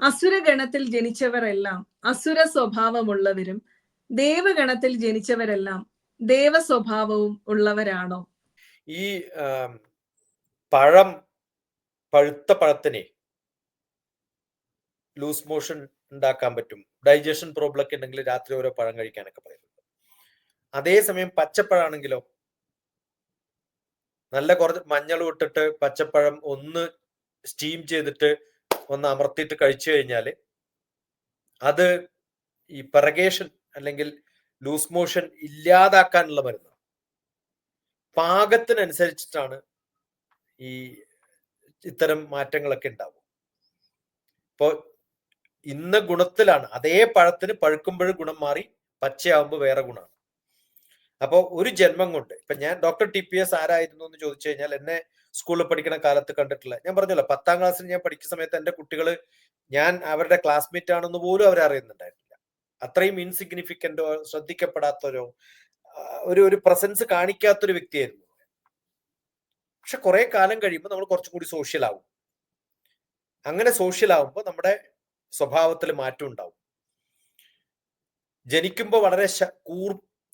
അസുരഗണത്തിൽ ജനിച്ചവരെല്ലാം അസുര സ്വഭാവമുള്ളവരും ദേവഗണത്തിൽ ജനിച്ചവരെല്ലാം ദേവ സ്വഭാവവും ഉള്ളവരാണോ? ഈ പഴം പഴുത്ത പഴത്തിനെ ലൂസ് മോഷൻ ഉണ്ടാക്കാൻ പറ്റും. ഡൈജഷൻ പ്രോബ്ലം ഒക്കെ ഉണ്ടെങ്കിൽ രാത്രി ഓരോ പഴം കഴിക്കാനൊക്കെ പറയുന്നുണ്ട് അതേസമയം പച്ചപ്പഴാണെങ്കിലോ നല്ല കുറച്ച് മഞ്ഞൾ ഇട്ടിട്ട് പച്ചപ്പഴം ഒന്ന് സ്റ്റീം ചെയ്തിട്ട് ഒന്ന് അമർത്തിയിട്ട് കഴിച്ചു കഴിഞ്ഞാൽ അത് ഈ പെറഗേഷൻ അല്ലെങ്കിൽ ലൂസ് മോഷൻ ഇല്ലാതാക്കാനുള്ള മരുന്നാണ് പാകത്തിനനുസരിച്ചിട്ടാണ് ഈ ഇത്തരം മാറ്റങ്ങളൊക്കെ ഉണ്ടാവും ഇപ്പോൾ ഇന്ന ഗുണത്തിലാണ് അതേ പഴത്തിന് പഴുക്കുമ്പോഴും ഗുണം മാറി പച്ചയാവുമ്പോൾ വേറെ ഗുണമാണ്. അപ്പോൾ ഒരു ജന്മം കൊണ്ട് ഇപ്പൊ ഞാൻ ഡോക്ടർ ടി പി എസ് ആരായിരുന്നു എന്ന് ചോദിച്ചു കഴിഞ്ഞാൽ എന്നെ സ്കൂളിൽ പഠിക്കുന്ന കാലത്ത് കണ്ടിട്ടില്ല. ഞാൻ പറഞ്ഞല്ലോ പത്താം ക്ലാസ്സിൽ ഞാൻ പഠിക്കുന്ന സമയത്ത് എന്റെ കുട്ടികൾ ഞാൻ അവരുടെ ക്ലാസ്മേറ്റ് ആണെന്ന് പോലും അവർ അത്രയും ഇൻസിഗ്നിഫിക്കന്റോ ശ്രദ്ധിക്കപ്പെടാത്തവരോ ഒരു ഒരു പ്രസൻസ് കാണിക്കാത്തൊരു വ്യക്തിയായിരുന്നു പക്ഷെ കുറെ കാലം കഴിയുമ്പോൾ നമ്മൾ കുറച്ചും കൂടി സോഷ്യൽ ആവും. അങ്ങനെ സോഷ്യൽ ആവുമ്പോൾ നമ്മുടെ സ്വഭാവത്തിൽ മാറ്റം ഉണ്ടാവും. ജനിക്കുമ്പോൾ വളരെ ശ-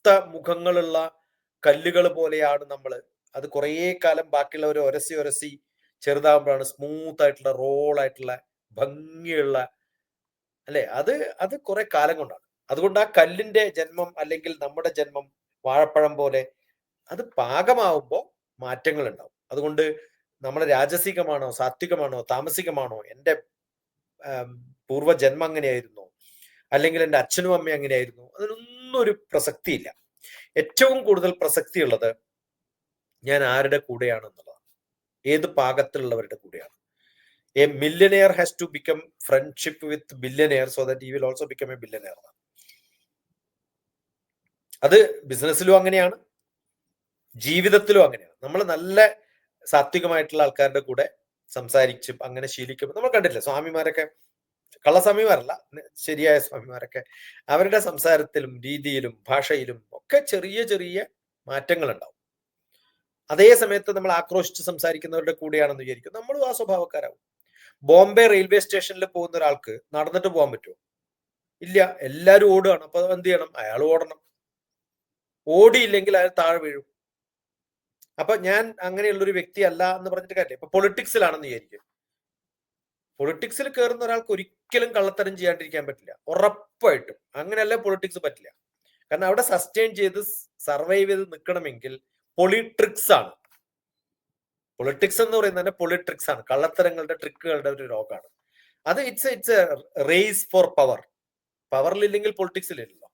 കൂർത്ത മുഖങ്ങളുള്ള കല്ലുകൾ പോലെയാണ് നമ്മൾ അത് കുറേ കാലം ബാക്കിയുള്ളവർ ഒരസി ഒരസി ചെറുതാകുമ്പോഴാണ് സ്മൂത്ത് ആയിട്ടുള്ള റോൾ ആയിട്ടുള്ള ഭംഗിയുള്ള അല്ലെ? അത് അത് കുറെ കാലം കൊണ്ടാണ്. അതുകൊണ്ട് ആ കല്ലിന്റെ ജന്മം അല്ലെങ്കിൽ നമ്മുടെ ജന്മം വാഴപ്പഴം പോലെ അത് പാകമാവുമ്പോൾ മാറ്റങ്ങൾ ഉണ്ടാവും അതുകൊണ്ട് നമ്മൾ രാജസികമാണോ സാത്വികമാണോ താമസികമാണോ എന്റെ പൂർവജന്മം അങ്ങനെയായിരുന്നോ അല്ലെങ്കിൽ എന്റെ അച്ഛനും അമ്മയും അങ്ങനെയായിരുന്നു അതിനൊന്നും ഒരു പ്രസക്തിയില്ല. ഏറ്റവും കൂടുതൽ പ്രസക്തിയുള്ളത് ഞാൻ ആരുടെ കൂടെയാണ് എന്നുള്ളതാണ് ഏത് പാകത്തിലുള്ളവരുടെ കൂടെയാണ്. A millionaire has to become friendship with billionaire so that you will also become a billionaire അത് ബിസിനസ്സിലും അങ്ങനെയാണ്. ജീവിതത്തിലും അങ്ങനെയാണ്. നമ്മൾ നല്ല സാത്വികമായിട്ടുള്ള ആൾക്കാരുടെ കൂടെ സംസാരിച്ചും അങ്ങനെ ശീലിക്കുമ്പോൾ നമ്മൾ കണ്ടിട്ടില്ല സ്വാമിമാരൊക്കെ കള്ളസ്വാമിമാരല്ല ശരിയായ സ്വാമിമാരൊക്കെ. അവരുടെ സംസാരത്തിലും രീതിയിലും ഭാഷയിലും ഒക്കെ ചെറിയ ചെറിയ മാറ്റങ്ങൾ ഉണ്ടാവും അതേ സമയത്ത് നമ്മൾ ആക്രോശിച്ച് സംസാരിക്കുന്നവരുടെ കൂടെയാണെന്ന് വിചാരിക്കും. നമ്മളും ആ സ്വഭാവക്കാരാവും. ബോംബെ റെയിൽവേ സ്റ്റേഷനിൽ പോകുന്ന ഒരാൾക്ക് നടന്നിട്ട് പോകാൻ പറ്റുമോ? ഇല്ല. എല്ലാവരും ഓടുകയാണ്. അപ്പൊ എന്ത് ചെയ്യണം? അയാൾ ഓടണം. ഓടിയില്ലെങ്കിൽ അയാൾ താഴെ വീഴും. അപ്പൊ ഞാൻ അങ്ങനെയുള്ള ഒരു വ്യക്തി അല്ല എന്ന് പറഞ്ഞിട്ട് കാര്യമില്ല. ഇപ്പൊ പൊളിറ്റിക്സിലാണെന്ന് വിചാരിക്കും. പൊളിറ്റിക്സിൽ കയറുന്ന ഒരാൾക്ക് ഒരിക്കലും കള്ളത്തരം ചെയ്യാണ്ടിരിക്കാൻ പറ്റില്ല. ഉറപ്പായിട്ടും. അങ്ങനെയല്ല പൊളിറ്റിക്സ് പറ്റില്ല. കാരണം അവിടെ സസ്റ്റെയിൻ ചെയ്ത് സർവൈവ് ചെയ്ത് നിൽക്കണമെങ്കിൽ പൊളിട്രിക്സ് ആണ്. പൊളിറ്റിക്സ് എന്ന് പറയുന്നത് തന്നെ പൊളിട്രിക്സ് ആണ്. കള്ളത്തരങ്ങളുടെ ട്രിക്കുകളുടെ ഒരു രോഗമാണ്. അത് it's it's race for power പവറിലില്ലെങ്കിൽ പൊളിറ്റിക്സിലില്ലല്ലോ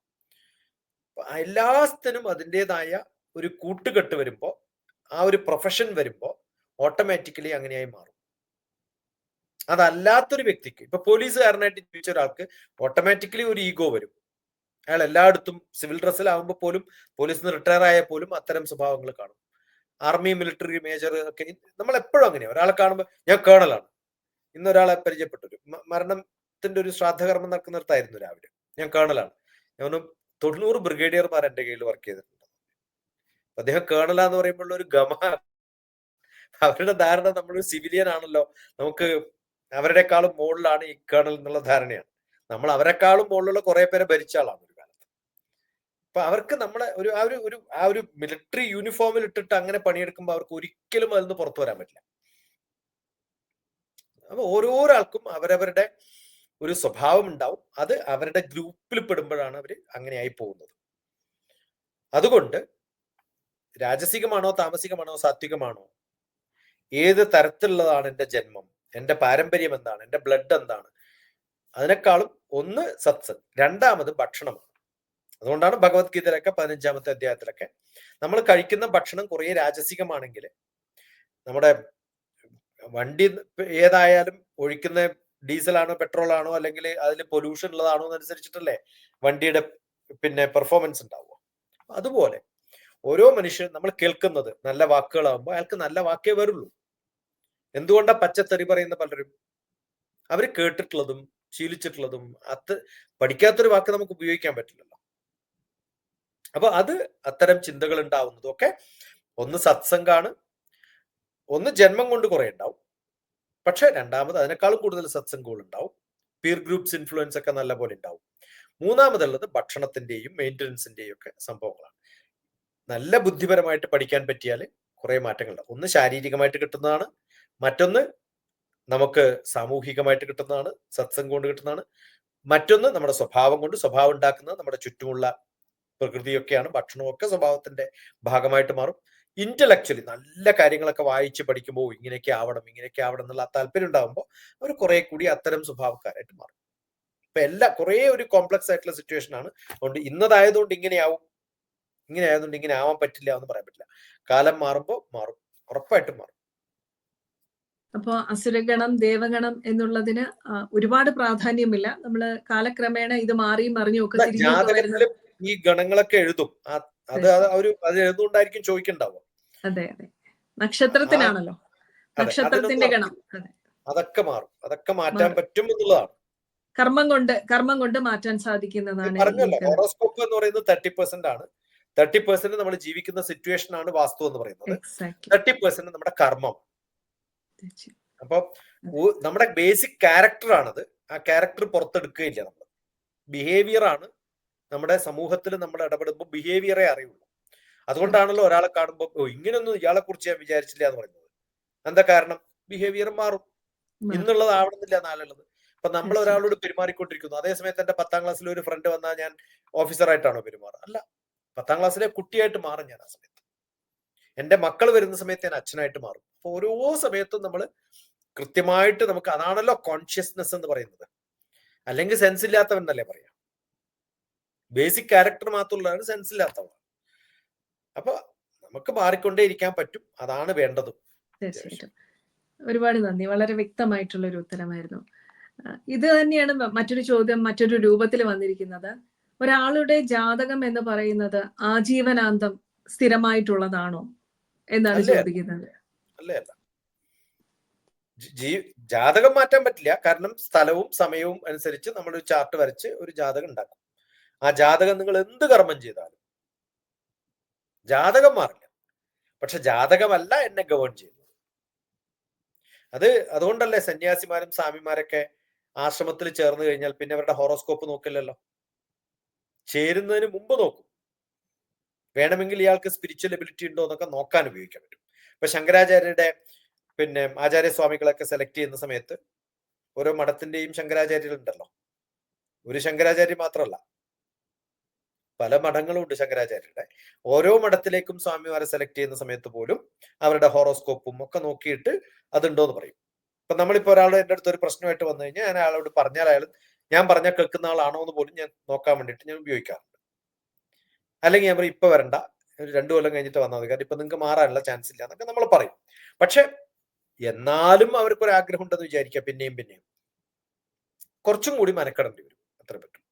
എല്ലാത്തിനും അതിന്റെതായ ഒരു കൂട്ടുകെട്ട് വരുമ്പോൾ ആ ഒരു പ്രൊഫഷൻ വരുമ്പോൾ ഓട്ടോമാറ്റിക്കലി അങ്ങനെയായി മാറും. അതല്ലാത്തൊരു വ്യക്തിക്ക് ഇപ്പൊ പോലീസുകാരനായിട്ട് ജീവിച്ച ഒരാൾക്ക് ഓട്ടോമാറ്റിക്കലി ഒരു ഈഗോ വരും. അയാൾ എല്ലായിടത്തും സിവിൽ ഡ്രസ്സിൽ ഡ്രസ്സിലാവുമ്പോൾ പോലും പോലീസിൽ നിന്ന് റിട്ടയർ ആയാൽ പോലും അത്തരം സ്വഭാവങ്ങൾ കാണും. ആർമി മിലിറ്ററി മേജർ ഒക്കെ നമ്മൾ എപ്പോഴും അങ്ങനെയാണ് ഒരാളെ കാണുമ്പോൾ ഞാൻ കേണലാണ് ഇന്ന് ഒരാളെ പരിചയപ്പെട്ടു മരണത്തിന്റെ ഒരു ശ്രാദ്ധകർമ്മം നടക്കുന്നിടത്തായിരുന്നു രാവിലെ. ഞാൻ കേണലാണ് ഞാൻ തൊണ്ണൂറ് ബ്രിഗേഡിയർമാർ എന്റെ കയ്യിൽ വർക്ക് ചെയ്തിട്ടുണ്ട്. അദ്ദേഹം കേണലാന്ന് പറയുമ്പോൾ ഒരു ഗമ. അവരുടെ ധാരണ നമ്മൾ സിവിലിയൻ ആണല്ലോ. നമുക്ക് അവരുടെക്കാളും മുകളിലാണ് ഈ കേണൽ എന്നുള്ള ധാരണയാണ്. നമ്മൾ അവരെക്കാളും മുകളിലുള്ള കുറെ പേരെ ഭരിച്ച ആളാണ് ഒരു കാലത്ത്. അപ്പൊ അവർക്ക് നമ്മളെ ഒരു ആ ഒരു ഒരു ആ ഒരു മിലിറ്ററി യൂണിഫോമിൽ ഇട്ടിട്ട് അങ്ങനെ പണിയെടുക്കുമ്പോൾ അവർക്ക് ഒരിക്കലും അതിൽ നിന്ന് പുറത്തു വരാൻ പറ്റില്ല. അപ്പൊ ഓരോരാൾക്കും അവരവരുടെ ഒരു സ്വഭാവം ഉണ്ടാവും. അത് അവരുടെ ഗ്രൂപ്പിൽ പെടുമ്പോഴാണ് അവർ അങ്ങനെയായി പോകുന്നത്. അതുകൊണ്ട് രാജസികമാണോ താമസികമാണോ സാത്വികമാണോ ഏത് തരത്തിലുള്ളതാണ് എന്റെ ജന്മം? എന്റെ പാരമ്പര്യം എന്താണ്? എന്റെ ബ്ലഡ് എന്താണ്? അതിനേക്കാളും ഒന്ന് സത്സംഗ് രണ്ടാമത് ഭക്ഷണമാണ്. അതുകൊണ്ടാണ് ഭഗവത്ഗീതയിലൊക്കെ പതിനഞ്ചാമത്തെ അധ്യായത്തിലൊക്കെ നമ്മൾ കഴിക്കുന്ന ഭക്ഷണം കുറേ രാജസികമാണെങ്കിൽ നമ്മുടെ വണ്ടി ഏതായാലും ഒഴിക്കുന്ന ഡീസലാണോ പെട്രോൾ ആണോ അല്ലെങ്കിൽ അതിൽ പൊല്യൂഷൻ ഉള്ളതാണോ എന്നനുസരിച്ചിട്ടല്ലേ വണ്ടിയുടെ പിന്നെ പെർഫോമൻസ് ഉണ്ടാവുക. അതുപോലെ ഓരോ മനുഷ്യൻ നമ്മൾ കേൾക്കുന്നത് നല്ല വാക്കുകളാകുമ്പോൾ അയാൾക്ക് നല്ല വാക്കേ വരുള്ളൂ. എന്തുകൊണ്ടാ പച്ചത്തെറി പറയുന്ന പലരും? അവർ കേട്ടിട്ടുള്ളതും ശീലിച്ചിട്ടുള്ളതും അത് പഠിക്കാത്തൊരു വാക്ക് നമുക്ക് ഉപയോഗിക്കാൻ പറ്റില്ലല്ലോ. അപ്പൊ അത് അത്തരം ചിന്തകൾ ഉണ്ടാവുന്നതും. ഒക്കെ ഒന്ന് സത്സംഗാണ്. ഒന്ന് ജന്മം കൊണ്ട് കുറെ ഉണ്ടാവും. പക്ഷെ രണ്ടാമത് അതിനേക്കാളും കൂടുതൽ സത്സംഗങ്ങൾ ഉണ്ടാവും. പീർ ഗ്രൂപ്പ്സ് ഇൻഫ്ലുവൻസ് ഒക്കെ നല്ല പോലെ ഉണ്ടാവും. മൂന്നാമതുള്ളത് ഭക്ഷണത്തിന്റെയും മെയിന്റനൻസിന്റെയും ഒക്കെ സംഭവങ്ങളാണ്. നല്ല ബുദ്ധിപരമായിട്ട് പഠിക്കാൻ പറ്റിയാൽ കുറെ മാറ്റങ്ങളുണ്ടാവും ഒന്ന് ശാരീരികമായിട്ട് കിട്ടുന്നതാണ്. മറ്റൊന്ന് നമുക്ക് സാമൂഹികമായിട്ട് കിട്ടുന്നതാണ് സത്സംഗം കൊണ്ട് കിട്ടുന്നതാണ്. മറ്റൊന്ന് നമ്മുടെ സ്വഭാവം കൊണ്ട് സ്വഭാവം ഉണ്ടാക്കുന്നത് നമ്മുടെ ചുറ്റുമുള്ള പ്രകൃതിയൊക്കെയാണ്. ഭക്ഷണമൊക്കെ സ്വഭാവത്തിന്റെ ഭാഗമായിട്ട് മാറും. ഇന്റലക്ച്വലി നല്ല കാര്യങ്ങളൊക്കെ വായിച്ച് പഠിക്കുമ്പോൾ ഇങ്ങനെയൊക്കെ ആവണം ഇങ്ങനെയൊക്കെ ആവണം എന്നുള്ള താല്പര്യം ഉണ്ടാകുമ്പോൾ അവർ കുറെ കൂടി അത്തരം സ്വഭാവക്കാരായിട്ട് മാറും. ഇപ്പൊ എല്ലാ കുറേ ഒരു കോംപ്ലക്സ് ആയിട്ടുള്ള സിറ്റുവേഷൻ ആണ്. അതുകൊണ്ട് ഇന്നതായതുകൊണ്ട് ഇങ്ങനെയാവും ഇങ്ങനെ ആയതുകൊണ്ട് ഇങ്ങനെ ആവാൻ പറ്റില്ല എന്ന് പറയാൻ പറ്റില്ല. കാലം മാറുമ്പോൾ മാറും ഉറപ്പായിട്ടും മാറും. അപ്പോ അസുരഗണം ദേവഗണം എന്നുള്ളതിന് ഒരുപാട് പ്രാധാന്യമില്ല. നമ്മൾ കാലക്രമേണ ഇത് മാറിയും മറിഞ്ഞും ഒക്കെ ഈ ഗണങ്ങളൊക്കെ എഴുതും. അത് ഒരു അത് എഴുതുകൊണ്ടായിരിക്കും ചോദിക്കണ്ടാവുക. അതെ അതെ. നക്ഷത്രത്തിനാണല്ലോ. നക്ഷത്രത്തിന്റെ ഗണം. അതെ. അതൊക്കെ മാറും. അതൊക്കെ മാറ്റാൻ മാറും. പറ്റും എന്നുള്ളതാണ്. കർമ്മം കൊണ്ട് കർമ്മം കൊണ്ട് മാറ്റാൻ സാധിക്കുന്നതാണ് പറഞ്ഞല്ലോ. ഹോറോസ്കോപ്പ് എന്ന് പറയുന്നത് തേർട്ടി പെർസെന്റ് ആണ്. തേർട്ടി പെർസെന്റ് നമ്മൾ ജീവിക്കുന്ന സിറ്റുവേഷൻ ആണ് വാസ്തു എന്ന് പറയുന്നത്. തേർട്ടി പെർസെന്റ് നമ്മുടെ കർമ്മം. അപ്പൊ നമ്മുടെ ബേസിക് ക്യാരക്ടർ ആണത്. ആ ക്യാരക്ടർ പുറത്തെടുക്കുകയില്ല നമ്മൾ. ബിഹേവിയർ ആണ് നമ്മുടെ സമൂഹത്തിൽ നമ്മൾ ഇടപെടുമ്പോൾ ബിഹേവിയറെ അറിയുള്ളൂ. അതുകൊണ്ടാണല്ലോ ഒരാളെ കാണുമ്പോൾ ഓ ഇങ്ങനെയൊന്നും ഇയാളെ കുറിച്ച് ഞാൻ വിചാരിച്ചില്ല എന്ന് പറയുന്നത്. എന്താ കാരണം? ബിഹേവിയർ മാറും. ഇന്നുള്ളത് ആവണമെന്നില്ല നാളുള്ളത് അപ്പൊ നമ്മൾ ഒരാളോട് പെരുമാറിക്കൊണ്ടിരിക്കുന്നു. അതേ സമയത്ത് എന്റെ പത്താം ക്ലാസ്സിൽ ഒരു ഫ്രണ്ട് വന്നാൽ ഞാൻ ഓഫീസറായിട്ടാണോ പെരുമാറുക? അല്ല. പത്താം ക്ലാസ്സിലെ കുട്ടിയായിട്ട് മാറും ഞാൻ ആ സമയത്ത്. എന്റെ മക്കൾ വരുന്ന സമയത്ത് ഞാൻ അച്ഛനായിട്ട് മാറും. ഓരോ സമയത്തും നമ്മൾ കൃത്യമായിട്ട് നമുക്ക് അതാണല്ലോ കോൺഷ്യസ്നെസ് എന്ന് പറയുന്നത്. അല്ലെങ്കിൽ സെൻസ് ഇല്ലാത്തവൻ എന്നല്ലേ പറയാം. ബേസിക് ക്യാരക്ടർ മാത്രമുള്ളതാണ് സെൻസ് ഇല്ലാത്തവൻ അപ്പൊ നമുക്ക് മാറിക്കൊണ്ടേ ഇരിക്കാൻ പറ്റും. അതാണ് വേണ്ടതും. തീർച്ചയായിട്ടും. ഒരുപാട് നന്ദി. വളരെ വ്യക്തമായിട്ടുള്ള ഒരു ഉത്തരമായിരുന്നു ഇത് തന്നെയാണ് മറ്റൊരു ചോദ്യം മറ്റൊരു രൂപത്തിൽ വന്നിരിക്കുന്നത്. ഒരാളുടെ ജാതകം എന്ന് പറയുന്നത് ആജീവനാന്തം സ്ഥിരമായിട്ടുള്ളതാണോ എന്നാണ് ചോദിക്കുന്നത്. അല്ലേ? അല്ല ജീ- ജാതകം മാറ്റാൻ പറ്റില്ല. കാരണം സ്ഥലവും സമയവും അനുസരിച്ച് നമ്മൾ ഒരു ചാർട്ട് വരച്ച് ഒരു ജാതകം ഉണ്ടാക്കും. ആ ജാതകം നിങ്ങൾ എന്ത് കർമ്മം ചെയ്താലും. ജാതകം മാറില്ല. പക്ഷെ ജാതകമല്ല എന്നെ ഗവേൺ ചെയ്യുന്നത്. അത് അതുകൊണ്ടല്ലേ സന്യാസിമാരും സ്വാമിമാരൊക്കെ ആശ്രമത്തിൽ ചേർന്ന് കഴിഞ്ഞാൽ പിന്നെ അവരുടെ ഹോറോസ്കോപ്പ് നോക്കില്ലല്ലോ? ചേരുന്നതിന് മുമ്പ് നോക്കും. വേണമെങ്കിൽ ഇയാൾക്ക് സ്പിരിച്വൽ എബിലിറ്റി ഉണ്ടോ എന്നൊക്കെ നോക്കാൻ ഉപയോഗിക്കാൻ പറ്റും. ഇപ്പൊ ശങ്കരാചാര്യരുടെ പിന്നെ ആചാര്യസ്വാമികളൊക്കെ സെലക്ട് ചെയ്യുന്ന സമയത്ത് ഓരോ മഠത്തിന്റെയും ശങ്കരാചാര്യരുണ്ടല്ലോ. ഒരു ശങ്കരാചാര്യ മാത്രമല്ല. പല മഠങ്ങളും ഉണ്ട് ശങ്കരാചാര്യരുടെ. ഓരോ മഠത്തിലേക്കും സ്വാമിമാരെ സെലക്ട് ചെയ്യുന്ന സമയത്ത് പോലും അവരുടെ ഹോറോസ്കോപ്പും ഒക്കെ നോക്കിയിട്ട് അതുണ്ടോ എന്ന് പറയും. ഇപ്പൊ നമ്മളിപ്പോ ഒരാൾ എന്റെ അടുത്ത് ഒരു പ്രശ്നമായിട്ട് വന്നു കഴിഞ്ഞാൽ ഞാൻ അയാളോട് പറഞ്ഞാൽ അയാൾ ഞാൻ പറഞ്ഞാൽ കേൾക്കുന്ന ആളാണോ എന്ന് പോലും ഞാൻ നോക്കാൻ വേണ്ടിയിട്ട് ഞാൻ ഉപയോഗിക്കാറുണ്ട്. അല്ലെങ്കിൽ ഞാൻ പറയും ഇപ്പൊ വരണ്ട. ഒരു രണ്ടു കൊല്ലം കഴിഞ്ഞിട്ട് വന്നാൽ മതി. കാരണം ഇപ്പൊ നിങ്ങൾക്ക് മാറാനുള്ള ചാൻസ് ഇല്ല എന്നൊക്കെ നമ്മൾ പറയും. പക്ഷെ എന്നാലും അവർക്ക് ഒരു ആഗ്രഹം ഉണ്ടെന്ന് വിചാരിക്കുക പിന്നെയും പിന്നെയും. കുറച്ചും കൂടി മനക്കെടേണ്ടി വരും. അത്ര പറ്റും.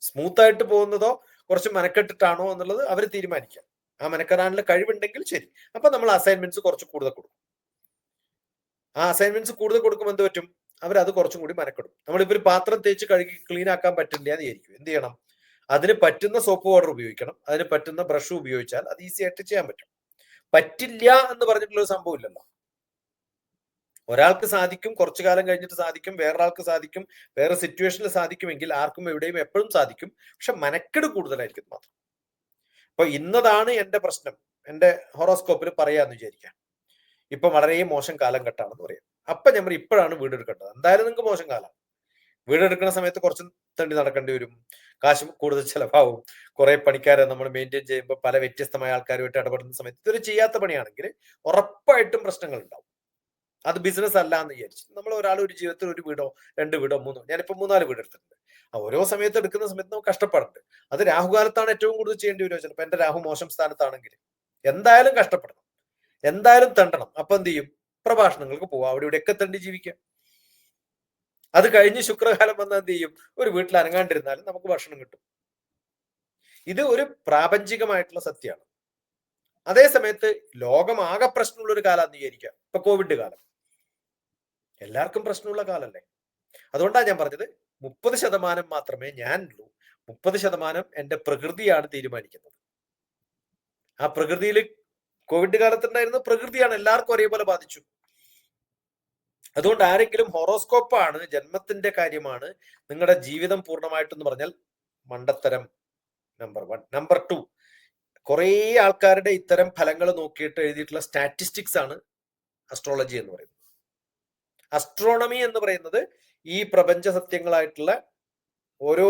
സ്മൂത്ത് ആയിട്ട് പോകുന്നതോ കുറച്ച് മനക്കെട്ടിട്ടാണോ എന്നുള്ളത് അവർ തീരുമാനിക്കാം ആ മനക്കെടാനുള്ള കഴിവുണ്ടെങ്കിൽ ശരി. അപ്പൊ നമ്മൾ അസൈൻമെന്റ്സ് കുറച്ച് കൂടുതൽ കൊടുക്കും. ആ അസൈൻമെന്റ്സ് കൂടുതൽ കൊടുക്കുമ്പോൾ എന്ത് പറ്റും? അവർ അത് കുറച്ചും കൂടി മനക്കെടും. നമ്മളിപ്പോ ഒരു പാത്രം തേച്ച് കഴുകി ക്ലീൻ ആക്കാൻ പറ്റില്ല എന്ന് വിചാരിക്കും. എന്ത് ചെയ്യണം? അതിന് പറ്റുന്ന സോപ്പ് പൗഡർ ഉപയോഗിക്കണം. അതിന് പറ്റുന്ന ബ്രഷ് ഉപയോഗിച്ചാൽ അത് ഈസി ആയിട്ട് ചെയ്യാൻ പറ്റും. പറ്റില്ല എന്ന് പറഞ്ഞിട്ടുള്ള ഒരു സംഭവം ഇല്ലല്ലോ. ഒരാൾക്ക് സാധിക്കും കുറച്ചു കാലം കഴിഞ്ഞിട്ട് സാധിക്കും വേറൊരാൾക്ക് സാധിക്കും വേറെ സിറ്റുവേഷനിൽ സാധിക്കുമെങ്കിൽ ആർക്കും എവിടെയും എപ്പോഴും സാധിക്കും. പക്ഷെ മനക്കെട് കൂടുതലായിരിക്കും മാത്രം. അപ്പൊ ഇന്നതാണ് എന്റെ പ്രശ്നം. എന്റെ ഹൊറോസ്കോപ്പിൽ പറയാന്ന് വിചാരിക്കാം. ഇപ്പൊ വളരെ മോശം കാലം ഘട്ടമാണെന്ന് പറയാം. അപ്പൊ നമ്മൾ ഇപ്പോഴാണ് വീടെടുക്കേണ്ടത് എന്തായാലും നിങ്ങൾക്ക് മോശം കാലം. വീടെടുക്കുന്ന സമയത്ത് കുറച്ച് തണ്ടി നടക്കേണ്ടി വരും. കാശ് കൂടുതൽ ചിലവാകും. കുറെ പണിക്കാരെ നമ്മൾ മെയിന്റെയിൻ ചെയ്യുമ്പോൾ പല വ്യത്യസ്തമായ ആൾക്കാരുമായിട്ട് ഇടപെടുന്ന സമയത്ത് ഇതൊരു ചെയ്യാത്ത പണിയാണെങ്കിൽ ഉറപ്പായിട്ടും പ്രശ്നങ്ങൾ ഉണ്ടാവും അത് ബിസിനസ് അല്ല എന്ന് വിചാരിച്ചു നമ്മൾ ഒരാൾ ഒരു ജീവിതത്തിൽ ഒരു വീടോ രണ്ട് വീടോ മൂന്നോ ഞാനിപ്പോൾ മൂന്നാൽ വീട് എടുത്തിട്ടുണ്ട്. ഓരോ സമയത്ത് എടുക്കുന്ന സമയത്ത് നമുക്ക് കഷ്ടപ്പാടുണ്ട്. അത് രാഹുകാലത്താണ് ഏറ്റവും കൂടുതൽ ചെയ്യേണ്ടി വരുമോ ചിലപ്പോൾ എന്റെ രാഹു മോശം സ്ഥാനത്താണെങ്കിൽ എന്തായാലും കഷ്ടപ്പെടണം. എന്തായാലും തണ്ടണം. അപ്പൊ എന്ത് ചെയ്യും? പ്രഭാഷണങ്ങൾക്ക് പോവാം. അവിടെ ഇവിടെയൊക്കെ തണ്ടി ജീവിക്കാം അത് കഴിഞ്ഞ് ശുക്രകാലം വന്നാൽ എന്ത് ചെയ്യും? ഒരു വീട്ടിൽ അനങ്ങാണ്ടിരുന്നാലും നമുക്ക് ഭക്ഷണം കിട്ടും. ഇത് ഒരു പ്രാപഞ്ചികമായിട്ടുള്ള സത്യമാണ്. അതേ സമയത്ത് ലോകം ആകെ പ്രശ്നമുള്ള ഒരു കാലം അംഗീകരിക്കാം ഇപ്പൊ കോവിഡ് കാലം. എല്ലാവർക്കും പ്രശ്നമുള്ള കാലല്ലേ? അതുകൊണ്ടാണ് ഞാൻ പറഞ്ഞത് മുപ്പത് ശതമാനം മാത്രമേ ഞാൻ ഉള്ളൂ മുപ്പത് ശതമാനം എന്റെ പ്രകൃതിയാണ് തീരുമാനിക്കുന്നത്. ആ പ്രകൃതിയിൽ കോവിഡ് കാലത്തുണ്ടായിരുന്ന പ്രകൃതിയാണ് എല്ലാവർക്കും ഒരേപോലെ ബാധിച്ചു. അതുകൊണ്ട് ആരെങ്കിലും ഹൊറോസ്കോപ്പാണ് ജന്മത്തിന്റെ കാര്യമാണ് നിങ്ങളുടെ ജീവിതം പൂർണമായിട്ടെന്ന് പറഞ്ഞാൽ മണ്ടത്തരം നമ്പർ വൺ നമ്പർ ടു കുറേ ആൾക്കാരുടെ ഇത്തരം ഫലങ്ങൾ നോക്കിയിട്ട് എഴുതിയിട്ടുള്ള സ്റ്റാറ്റിസ്റ്റിക്സ് ആണ് അസ്ട്രോളജി എന്ന് പറയുന്നത്. അസ്ട്രോണമി എന്ന് പറയുന്നത് ഈ പ്രപഞ്ച സത്യങ്ങളായിട്ടുള്ള ഓരോ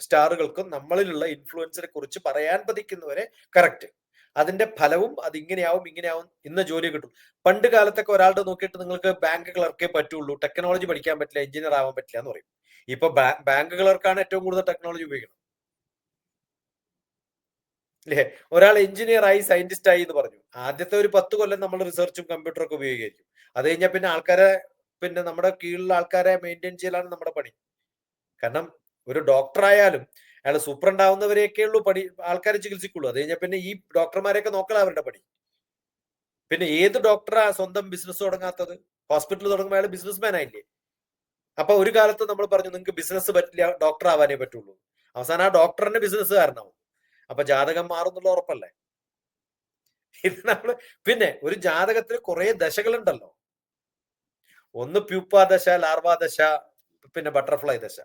സ്റ്റാറുകൾക്കും നമ്മളിലുള്ള ഇൻഫ്ലുവൻസിനെ കുറിച്ച് പറയാൻ പതിക്കുന്നവരെ കറക്റ്റ് അതിന്റെ ഫലവും അത് ഇങ്ങനെയാവും ഇങ്ങനെയാവും ഇന്ന ജോലി കിട്ടും. പണ്ട് കാലത്തൊക്കെ ഒരാളുടെ നോക്കിയിട്ട് നിങ്ങൾക്ക് ബാങ്ക് ക്ലർക്കേ പറ്റുള്ളൂ. ടെക്നോളജി പഠിക്കാൻ പറ്റില്ല എഞ്ചിനീയർ ആവാൻ പറ്റില്ല എന്ന് പറയും. ഇപ്പൊ ബാങ്ക് ക്ലർക്കാണ് ഏറ്റവും കൂടുതൽ ടെക്നോളജി ഉപയോഗിക്കുന്നത്. അല്ലേ ഒരാൾ എഞ്ചിനീയർ ആയി സയന്റിസ്റ്റ് ആയി എന്ന് പറഞ്ഞു. ആദ്യത്തെ ഒരു പത്ത് കൊല്ലം നമ്മൾ റിസർച്ചും കമ്പ്യൂട്ടറും ഒക്കെ ഉപയോഗിക്കും അത് കഴിഞ്ഞാൽ പിന്നെ ആൾക്കാരെ പിന്നെ നമ്മുടെ കീഴിലുള്ള ആൾക്കാരെ മെയിന്റെയിൻ ചെയ്യലാണ് നമ്മുടെ പണി. കാരണം ഒരു ഡോക്ടർ ആയാലും അയാൾ സൂപ്രണ്ടാവുന്നവരെയൊക്കെ ഉള്ളൂ പണി ആൾക്കാരെ ചികിത്സിക്കുള്ളൂ. അത് കഴിഞ്ഞാൽ പിന്നെ ഈ ഡോക്ടർമാരെയൊക്കെ നോക്കല അവരുടെ പണി പിന്നെ ഏത് ഡോക്ടറാ സ്വന്തം ബിസിനസ് തുടങ്ങാത്തത്? ഹോസ്പിറ്റൽ തുടങ്ങുമ്പോൾ അയാൾ ബിസിനസ്മാൻ ആയില്ലേ അപ്പൊ ഒരു കാലത്ത് നമ്മൾ പറഞ്ഞു നിങ്ങൾക്ക് ബിസിനസ് പറ്റില്ല ഡോക്ടർ ആവാനേ പറ്റുള്ളൂ. അവസാനം ആ ഡോക്ടറിന്റെ ബിസിനസ് കാരണമാവും. അപ്പൊ ജാതകം മാറുന്നുള്ള ഉറപ്പല്ലേ? ഇത് നമ്മൾ പിന്നെ ഒരു ജാതകത്തിൽ കുറെ ദശകളുണ്ടല്ലോ. ഒന്ന് പ്യൂപ്പാ ദശ ലാർവാ ദശ പിന്നെ ബട്ടർഫ്ലൈ ദശ.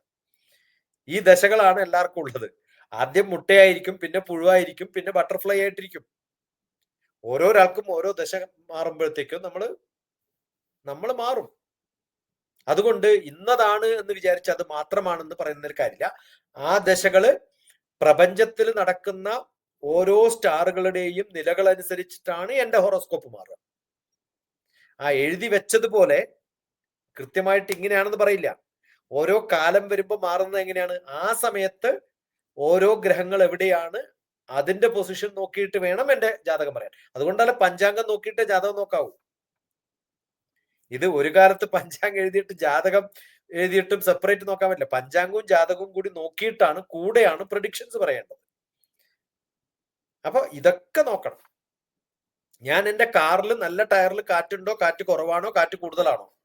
ഈ ദശകളാണ് എല്ലാവർക്കും ഉള്ളത്. ആദ്യം മുട്ടയായിരിക്കും പിന്നെ പുഴുവായിരിക്കും പിന്നെ ബട്ടർഫ്ലൈ ആയിട്ടിരിക്കും. ഓരോരാൾക്കും ഓരോ ദശ മാറുമ്പോഴത്തേക്കും നമ്മൾ നമ്മൾ മാറും. അതുകൊണ്ട് ഇന്നതാണ് എന്ന് വിചാരിച്ച് അത് മാത്രമാണെന്ന് പറയുന്ന ഒരു കാര്യമില്ല. ആ ദശകൾ പ്രപഞ്ചത്തിൽ നടക്കുന്ന ഓരോ സ്റ്റാറുകളുടെയും നിലകൾ അനുസരിച്ചിട്ടാണ് എന്റെ ഹോറോസ്കോപ്പ് മാറുക. ആ എഴുതി വെച്ചതുപോലെ കൃത്യമായിട്ട് ഇങ്ങനെയാണെന്ന് പറയില്ല. ഓരോ കാലം വരുമ്പോൾ മാറുന്നത് എങ്ങനെയാണ്? ആ സമയത്ത് ഓരോ ഗ്രഹങ്ങൾ എവിടെയാണ്? അതിന്റെ പൊസിഷൻ നോക്കിയിട്ട് വേണം എന്റെ ജാതകം പറയാൻ. അതുകൊണ്ടല്ല പഞ്ചാംഗം നോക്കിയിട്ട് ജാതകം നോക്കാവൂ. ഇത് ഒരു കാലത്ത് പഞ്ചാംഗം എഴുതിയിട്ട് ജാതകം എഴുതിയിട്ടും സെപ്പറേറ്റ് നോക്കാൻ പറ്റില്ല. പഞ്ചാംഗവും ജാതകവും കൂടി നോക്കിയിട്ടാണ് കൂടെയാണ് പ്രഡിക്ഷൻസ് പറയേണ്ടത്. അപ്പൊ ഇതൊക്കെ നോക്കണം. ഞാൻ എന്റെ കാറിൽ നല്ല ടയറിൽ കാറ്റുണ്ടോ? കാറ്റ് കുറവാണോ? കാറ്റ് കൂടുതലാണോ?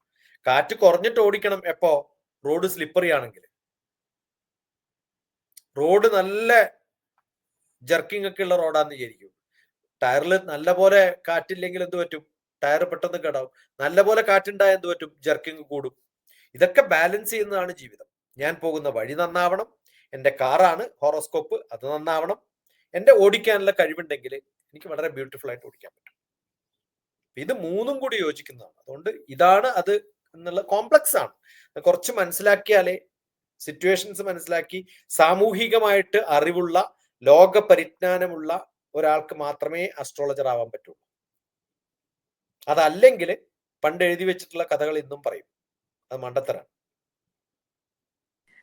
കാറ്റ് കുറഞ്ഞിട്ട് ഓടിക്കണം എപ്പോ? റോഡ് സ്ലിപ്പറി ആണെങ്കിൽ റോഡ് നല്ല ജർക്കിംഗ് ഒക്കെ ഉള്ള റോഡാന്ന് വിചാരിക്കും. ടയറിൽ നല്ല പോലെ കാറ്റില്ലെങ്കിൽ എന്ത് പറ്റും? ടയർ പെട്ടെന്ന് കേടാവും. നല്ല പോലെ കാറ്റുണ്ടായ എന്ത് പറ്റും? ജർക്കിംഗ് കൂടും. ഇതൊക്കെ ബാലൻസ് ചെയ്യുന്നതാണ് ജീവിതം. ഞാൻ പോകുന്ന വഴി നന്നാവണം. എന്റെ കാറാണ് ഹോറോസ്കോപ്പ് അത് നന്നാവണം. എന്റെ ഓടിക്കാനുള്ള കഴിവുണ്ടെങ്കിൽ എനിക്ക് വളരെ ബ്യൂട്ടിഫുൾ ആയിട്ട് ഓടിക്കാൻ പറ്റും. ഇത് മൂന്നും കൂടി യോജിക്കുന്നതാണ്. അതുകൊണ്ട് ഇതാണ് അത് എന്നുള്ള കോംപ്ലക്സ് ആണ്. കുറച്ച് മനസ്സിലാക്കിയാലേ സിറ്റുവേഷൻസ് മനസ്സിലാക്കി സാമൂഹികമായിട്ട് അറിവുള്ള ലോക പരിജ്ഞാനമുള്ള ഒരാൾക്ക് മാത്രമേ അസ്ട്രോളജർ ആവാൻ പറ്റുള്ളൂ അതല്ലെങ്കിൽ പണ്ട് എഴുതി വെച്ചിട്ടുള്ള കഥകൾ ഇന്നും പറയും. അത് മണ്ടത്തരാണ്.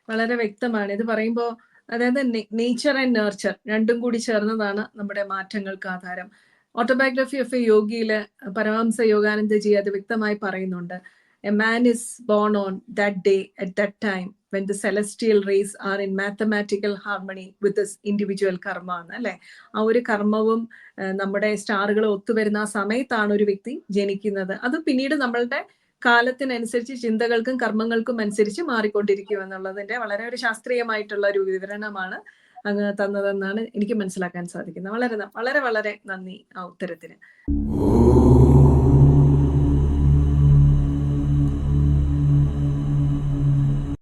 വളരെ വ്യക്തമാണ്. ഇത് പറയുമ്പോൾ അതായത് നേച്ചർ ആൻഡ് നേർച്ചർ രണ്ടും കൂടി ചേർന്നതാണ് നമ്മുടെ മാറ്റങ്ങൾക്ക് ആധാരം. ഓട്ടോബയോഗ്രഫി ഓഫ് എ യോഗിയിൽ പരമഹംസ യോഗാനന്ദജി അത് വ്യക്തമായി പറയുന്നുണ്ട്. A man is born on that day at time time when the celestial rays are in mathematical harmony with individual karma എന്ന് അല്ലെ? ആ ഒരു കർമ്മവും നമ്മുടെ സ്റ്റാറുകൾ ഒത്തുവരുന്ന ആ സമയത്താണ് ഒരു വ്യക്തി ജനിക്കുന്നത്. അത് പിന്നീട് നമ്മളുടെ കാലത്തിനനുസരിച്ച് ചിന്തകൾക്കും കർമ്മങ്ങൾക്കും അനുസരിച്ച് മാറിക്കൊണ്ടിരിക്കും എന്നുള്ളതിന്റെ വളരെ ഒരു ശാസ്ത്രീയമായിട്ടുള്ള ഒരു വിവരണമാണ് അങ്ങ് തന്നതെന്നാണ് എനിക്ക് മനസ്സിലാക്കാൻ സാധിക്കുന്നത്. വളരെ വളരെ വളരെ നന്ദി ആ ഉത്തരത്തിന്.